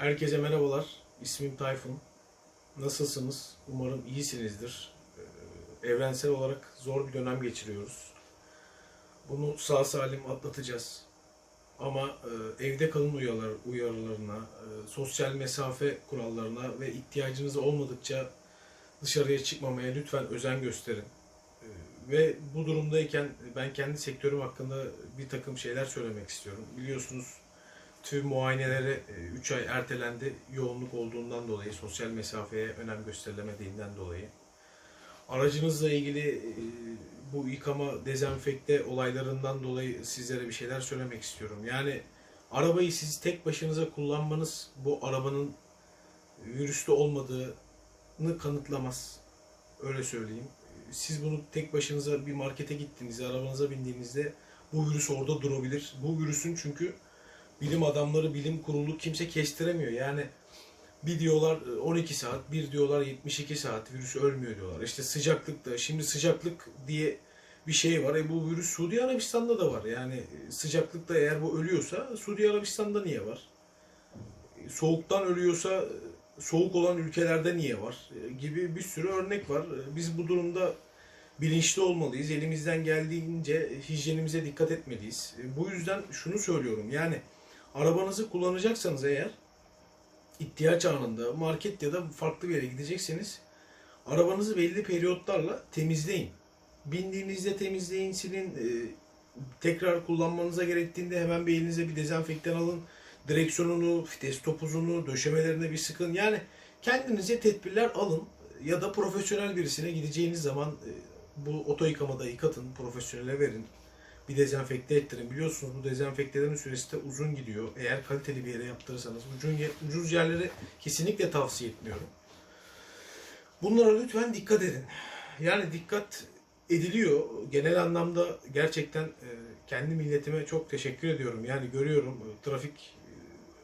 Herkese merhabalar. İsmim Tayfun. Nasılsınız? Umarım iyisinizdir. Ee, Evrensel olarak zor bir dönem geçiriyoruz. Bunu sağ salim atlatacağız. Ama e, evde kalın uyarılar, uyarılarına, e, sosyal mesafe kurallarına ve ihtiyacınız olmadıkça dışarıya çıkmamaya lütfen özen gösterin. E, Ve bu durumdayken ben kendi sektörüm hakkında bir takım şeyler söylemek istiyorum. Biliyorsunuz tüm muayeneleri 3 ay ertelendi yoğunluk olduğundan dolayı, sosyal mesafeye önem gösterilemediğinden dolayı. Aracınızla ilgili e, bu yıkama, dezenfekte olaylarından dolayı sizlere bir şeyler söylemek istiyorum. Yani arabayı siz tek başınıza kullanmanız bu arabanın virüslü olmadığını kanıtlamaz. Öyle söyleyeyim. Siz bunu tek başınıza bir markete gittiğinizde, arabanıza bindiğinizde bu virüs orada durabilir. Bu virüsün çünkü bilim adamları, bilim kurulu kimse kestiremiyor. Yani bir diyorlar 12 saat, bir diyorlar 72 saat virüs ölmüyor diyorlar. İşte sıcaklıkta, şimdi sıcaklık diye bir şey var. E bu virüs Suudi Arabistan'da da var. Yani sıcaklıkta eğer bu ölüyorsa Suudi Arabistan'da niye var? Soğuktan ölüyorsa soğuk olan ülkelerde niye var? E, Gibi bir sürü örnek var. E, Biz bu durumda bilinçli olmalıyız. Elimizden geldiğince hijyenimize dikkat etmeliyiz. E, Bu yüzden şunu söylüyorum. Yani arabanızı kullanacaksanız eğer ihtiyaç anında market ya da farklı bir yere gidecekseniz arabanızı belli periyotlarla temizleyin. Bindiğinizde temizleyin, silin. E, tekrar kullanmanıza gerektiğinde hemen bir elinize bir dezenfektan alın. Direksiyonunu, vites topuzunu, döşemelerine bir sıkın. Yani kendinize tedbirler alın ya da profesyonel birisine gideceğiniz zaman e, bu oto yıkamada yıkatın, profesyonele verin. Bir dezenfekte ettirin. Biliyorsunuz bu dezenfektelerin süresi de uzun gidiyor. Eğer kaliteli bir yere yaptırırsanız ucuz, ucuz yerleri kesinlikle tavsiye etmiyorum. Bunlara lütfen dikkat edin. Yani dikkat ediliyor. Genel anlamda gerçekten e, kendi milletime çok teşekkür ediyorum. Yani görüyorum e, trafik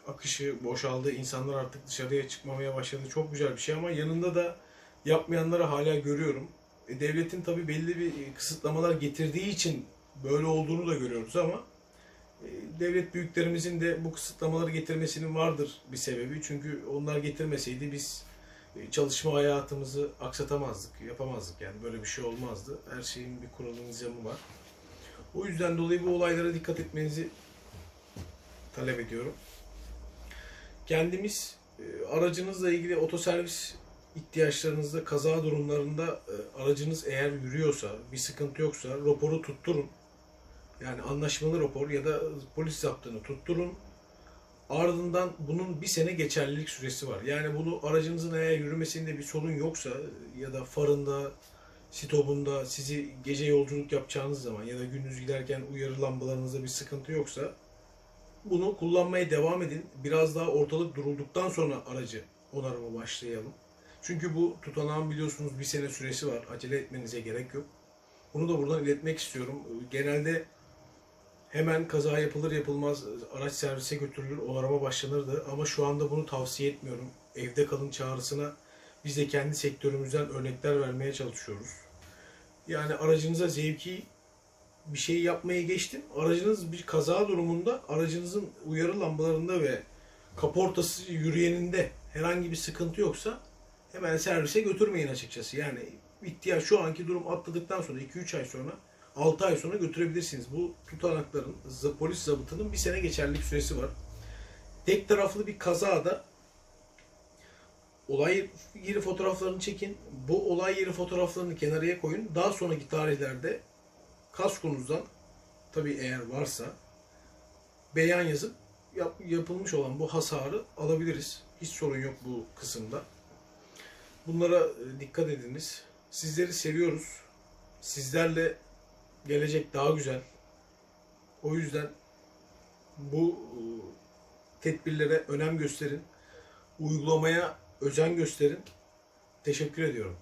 e, akışı boşaldı. İnsanlar artık dışarıya çıkmamaya başladı. Çok güzel bir şey ama yanında da yapmayanları hala görüyorum. Devletin tabii belli bir kısıtlamalar getirdiği için böyle olduğunu da görüyoruz ama e, devlet büyüklerimizin de bu kısıtlamaları getirmesinin vardır bir sebebi. Çünkü onlar getirmeseydi biz e, çalışma hayatımızı aksatamazdık, yapamazdık yani böyle bir şey olmazdı. Her şeyin bir kuralı nizamı var. O yüzden dolayı bu olaylara dikkat etmenizi talep ediyorum. Kendimiz e, aracınızla ilgili otoservis ihtiyaçlarınızda, kaza durumlarında aracınız eğer yürüyorsa, bir sıkıntı yoksa raporu tutturun. Yani anlaşmalı rapor ya da polis zaptını tutturun. Ardından bunun bir sene geçerlilik süresi var. Yani bunu aracınızın eğer yürümesinde bir sorun yoksa ya da farında, stopunda sizi gece yolculuk yapacağınız zaman ya da gündüz giderken uyarı lambalarınızda bir sıkıntı yoksa bunu kullanmaya devam edin. Biraz daha ortalık durulduktan sonra aracı onarıma başlayalım. Çünkü bu tutanağın biliyorsunuz bir sene süresi var. Acele etmenize gerek yok. Bunu da buradan iletmek istiyorum. Genelde hemen kaza yapılır yapılmaz araç servise götürülür, onarıma başlanırdı. Ama şu anda bunu tavsiye etmiyorum. Evde kalın çağrısına biz de kendi sektörümüzden örnekler vermeye çalışıyoruz. Yani aracınıza zevki bir şey yapmaya geçtim. Aracınız bir kaza durumunda aracınızın uyarı lambalarında ve kaportası yürüyeninde herhangi bir sıkıntı yoksa hemen servise götürmeyin açıkçası. Yani ihtiyaç şu anki durum atladıktan sonra 2-3 ay sonra 6 ay sonra götürebilirsiniz. Bu tutanakların polis zabıtının bir sene geçerlilik süresi var. Tek taraflı bir kazada olay yeri fotoğraflarını çekin. Bu olay yeri fotoğraflarını kenarıya koyun. Daha sonraki tarihlerde kaskonuzdan tabii eğer varsa beyan yazıp yap- yapılmış olan bu hasarı alabiliriz. Hiç sorun yok bu kısımda. Bunlara e, dikkat ediniz. Sizleri seviyoruz. Sizlerle gelecek daha güzel. O yüzden bu e, tedbirlere önem gösterin. Uygulamaya özen gösterin. Teşekkür ediyorum.